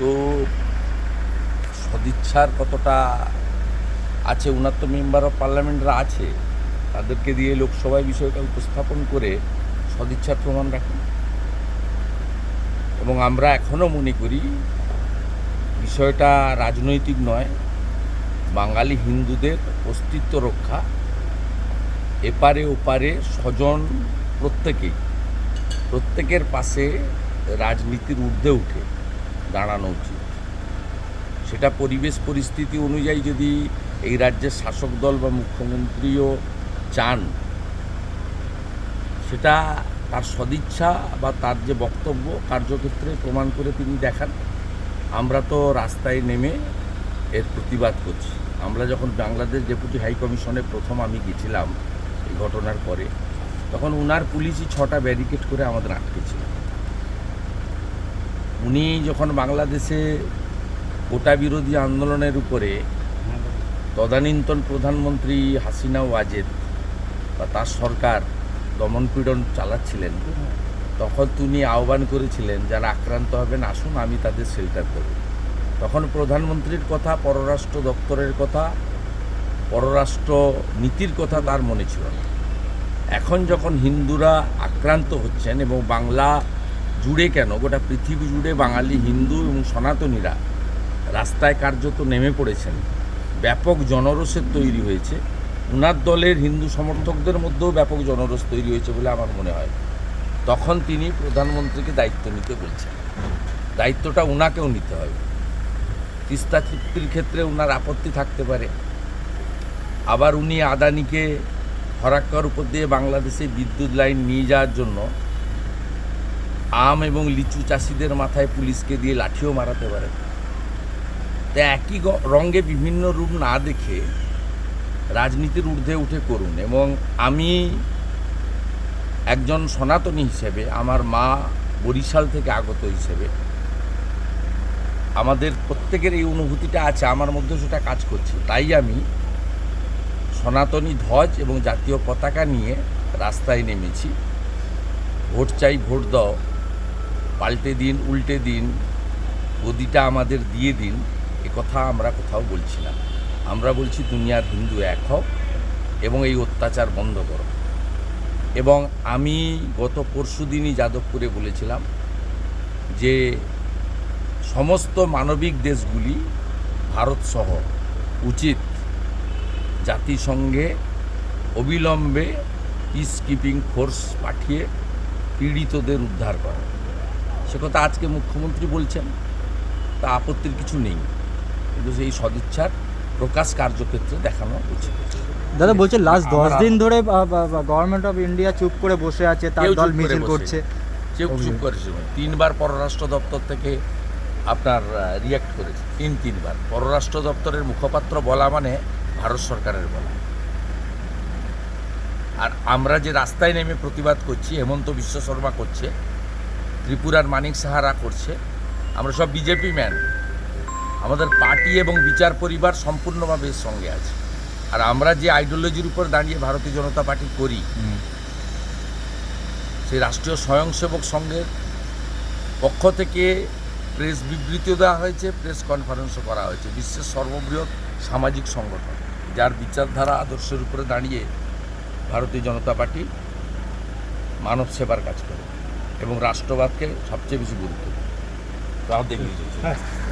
তো সদিচ্ছার কতটা আছে, উনার তো মেম্বার অফ পার্লামেন্টরা আছে, তাদেরকে দিয়ে লোকসভায় বিষয়টা উপস্থাপন করে সদিচ্ছার প্রমাণ রাখেন। এবং আমরা এখনও মনে করি, বিষয়টা রাজনৈতিক নয়, বাঙালি হিন্দুদের অস্তিত্ব রক্ষা, এপারে ওপারে স্বজন প্রত্যেকেই, প্রত্যেকের পাশে রাজনীতির ঊর্ধ্বে উঠে। দাঁড়ানো উচিত। সেটা পরিবেশ পরিস্থিতি অনুযায়ী যদি এই রাজ্যের শাসক দল বা মুখ্যমন্ত্রীও চান, সেটা তার সদিচ্ছা বা তার যে বক্তব্য, কার্যক্ষেত্রে প্রমাণ করে তিনি দেখান। আমরা তো রাস্তায় নেমে এর প্রতিবাদ করছি। আমরা যখন বাংলাদেশ ডেপুটি হাই কমিশনে প্রথম আমি গেছিলাম এই ঘটনার পরে, তখন উনার পুলিশই ছটা ব্যারিকেড করে আমাদের আটকে ছিল। উনি যখন বাংলাদেশে কোটা বিরোধী আন্দোলনের উপরে তদানীন্তন প্রধানমন্ত্রী হাসিনা ওয়াজেদ বা তার সরকার দমনপীড়ন চালাচ্ছিলেন, তখন তিনি আহ্বান করেছিলেন, যারা আক্রান্ত হবেন, আসুন, আমি তাদের শেল্টার দেব তখন প্রধানমন্ত্রীর কথা, পররাষ্ট্র দপ্তরের কথা, পররাষ্ট্র নীতির কথা তার মনে ছিল না। এখন যখন হিন্দুরা আক্রান্ত হচ্ছেন এবং বাংলা জুড়ে কেন? গোটা পৃথিবী জুড়ে বাঙালি, হিন্দু এবং সনাতনীরা রাস্তায় কার্যত নেমে পড়েছেন। ব্যাপক জনরোষের তৈরি হয়েছে। উনার দলের হিন্দু সমর্থকদের মধ্যেও ব্যাপক জনরোষ তৈরি হয়েছে বলে আমার মনে হয়। তখন তিনি প্রধানমন্ত্রীকে দায়িত্ব নিতে বলছেন। দায়িত্বটা উনাকেও নিতে হবে। তিস্তা চুক্তির ক্ষেত্রে ওনার আপত্তি থাকতে পারে। আবার উনি আদানিকে ফরাক্কার উপর দিয়ে বাংলাদেশে বিদ্যুৎ লাইন নিয়ে যাওয়ার জন্য আম এবং লিচু চাষিদের মাথায় পুলিশকে দিয়ে লাঠিও মারাতে পারে। তা একই গ- রঙে বিভিন্ন রূপ না দেখে রাজনীতির ঊর্ধ্বে উঠে করুন এবং আমি একজন সনাতনী হিসেবে, আমার মা বরিশাল থেকে আগত হিসেবে, আমাদের প্রত্যেকের এই অনুভূতিটা আছে, আমার মধ্যে সেটা কাজ করছে। তাই আমি সনাতনী ধ্বজ এবং জাতীয় পতাকা নিয়ে রাস্তায় নেমেছি। ভোট চাই, ভোট দাও। পাল্টে দিন, উল্টে দিন, গদিটা আমাদের দিয়ে দিন কথা আমরা কোথাও বলছি না। আমরা বলছি দুনিয়ার হিন্দু এক হোক এবং এই অত্যাচার বন্ধ করো। এবং আমি গত পরশু দিনই যাদবপুরে বলেছিলাম যে সমস্ত মানবিক দেশগুলি ভারতসহ উচিত জাতিসংঘে অবিলম্বে পিস কিপিং ফোর্স পাঠিয়ে পীড়িতদের উদ্ধার করা। সে কথা আজকে মুখ্যমন্ত্রী বলছেন তা আপত্তির কিছু নেই। কিন্তু সেই সদিচ্ছার প্রকাশ কার্যক্ষেত্রে দেখানো উচিত দাদা বলছে লাস্ট দশ দিন ধরে গভর্নমেন্ট অফ ইন্ডিয়া চুপ করে বসে আছে তার দল মিছিল করছে। কেউ চুপ করেছে তিনবার পররাষ্ট্র দপ্তর থেকে আপনার রিয়াক্ট করেছে। তিন তিনবার। পররাষ্ট্র দপ্তরের মুখপাত্র বলা মানে ভারত সরকারের বলা। আর আমরা যে রাস্তায় নেমে প্রতিবাদ করছি হেমন্ত বিশ্ব শর্মা করছে ত্রিপুরার মানিক সাহারা করছে। আমরা সব বিজেপি ম্যান। আমাদের পার্টি এবং বিচার পরিবার সম্পূর্ণভাবে এর সঙ্গে আছে। আর আমরা যে আইডিওলজির উপর দাঁড়িয়ে ভারতীয় জনতা পার্টি করি সেই রাষ্ট্রীয় স্বয়ংসেবক সংঘের পক্ষ থেকে প্রেস বিবৃতিও দেওয়া হয়েছে প্রেস কনফারেন্সও করা হয়েছে। বিশ্বের সর্ববৃহৎ সামাজিক সংগঠন যার বিচারধারা আদর্শের উপরে দাঁড়িয়ে ভারতীয় জনতা পার্টি মানব সেবার কাজ করে। এবং রাষ্ট্রবাদকে সবচেয়ে বেশি গুরুত্ব। তাও দেখে